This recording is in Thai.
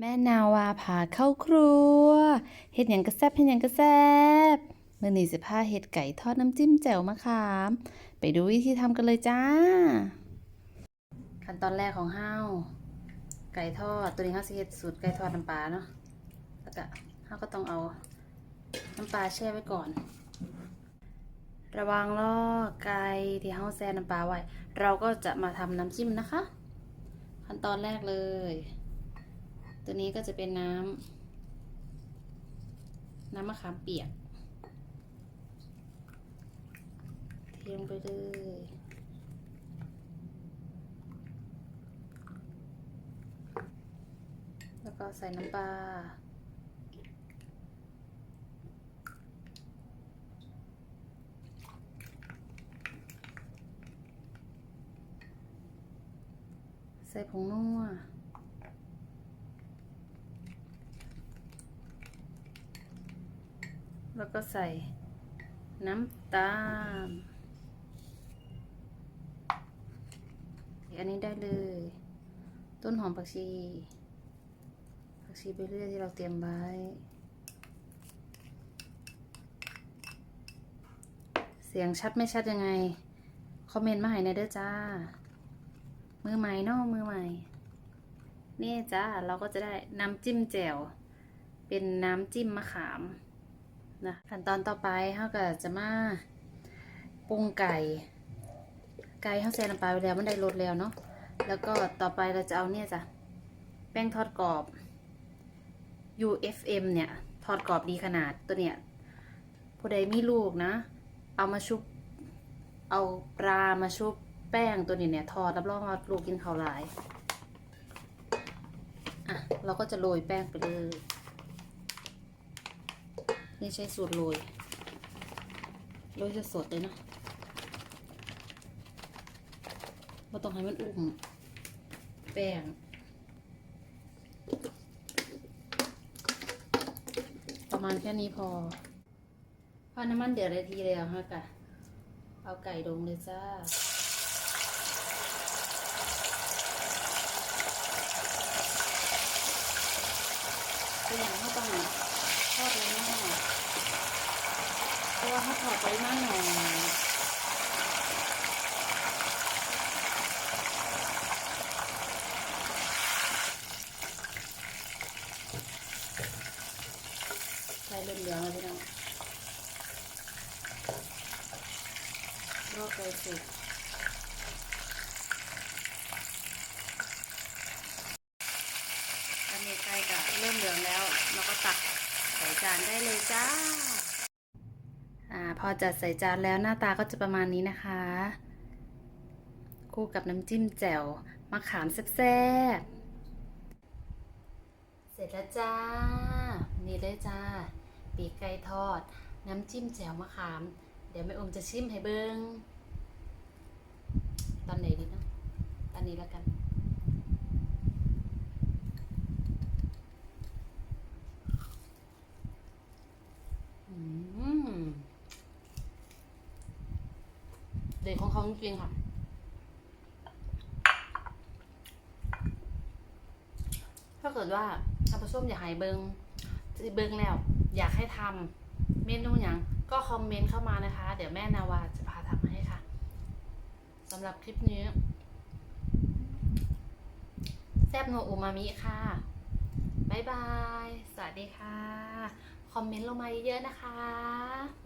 แม่นาวาพาเข้าครัวเฮ็ดหยังกระแซบเฮ็ดหยังกระแซบเมื้อนี้สิพาเฮ็ดไก่ทอดน้ำจิ้มแจ่วมะขาม ไปดูวิธีทำกันเลยจ้า ขั้นตอนแรกของเฮาไก่ทอดตัวนี้เฮาสิเฮ็ดสูตรไก่ทอดน้ำปลาเนาะแล้วก็เฮาก็ต้องเอาน้ำปลาแช่ไว้ก่อน ระวังล่อไก่ที่เฮาแช่น้ำปลาไว้ เราก็จะมาทำน้ำจิ้มนะคะ ขั้นตอนแรกเลย ตัวนี้ก็จะเป็นน้ำน้ำมะขามเปียกเทลงไปเลยแล้วก็ใส่น้ำปลาใส่ผงนัว แล้วก็ใส่น้ำตาลอันนี้ได้เลย ต้นหอมผักชีผักชีไปเรื่อยที่เราเตรียมไว้เสียงชัดไม่ชัดยังไง คอมเมนต์มาให้ในเด้อจ้า มือใหม่นาะมือใหม่ นี่จ้า เราก็จะได้น้ำจิ้มแจ่ว เป็นน้ำจิ้มมะขาม นะขั้นตอนต่อไปเขาก็จะมาปรุงไก่ ไก่เขาใส่น้ำปลาไปแล้วมันได้รสแล้วเนาะแล้วก็ต่อไปเราจะเอาเนี่ยจ้ะแป้งทอดกรอบ UFM เนี่ย ทอดกรอบดีขนาดตัวเนี่ยผู้ใดมีลูกนะ เอามาชุบ เอาปลามาชุบแป้งตัวนี้เนี่ย ทอดรับรองว่าลูกกินเขาหลาย อะ เราก็จะโรยแป้งไปเลย นี่ใช้สูตรโรย โรยสดๆเลยเนาะเราต้องให้มันอุ่มแป้งประมาณแค่นี้พอพอน้ำมันเดือดได้ทีแล้วฮะกะ เอาไก่ลงเลยจ้า ตัวอย่างเขาต้องทอดเลยมาก ถ้าถอดไปมากหน่อยใส่เริ่มเหลืองแล้วพี่น้องรอบไก่สุกอันนี้ไก่ก็เริ่มเหลืองแล้ว เราก็ตักใส่จานได้เลยจ้า พอจัดใส่จานแล้วหน้าตาก็จะประมาณนี้นะคะ คู่กับน้ำจิ้มแจ่วมะขามแซ่บๆ เสร็จแล้วจ้า นี่เลยจ้า ปีกไก่ทอด น้ำจิ้มแจ่วมะขาม เดี๋ยวแม่อมจะชิมให้เบิงตอนไหนดีเนาะตอนนี้แล้วกัน อืม เด็กของเขาจริงๆค่ะ ถ้าเกิดว่าท่านผู้มอยากให้เบิงเบิงแล้ว อยากให้ทำเมนูอย่างก็คอมเมนต์เข้ามานะคะ เดี๋ยวแม่นาวาจะพาทำมาให้ค่ะสำหรับคลิปนี้แซบโนอูมามิค่ะบ๊ายบาย สวัสดีค่ะ คอมเมนต์ลงมาเยอะๆนะคะ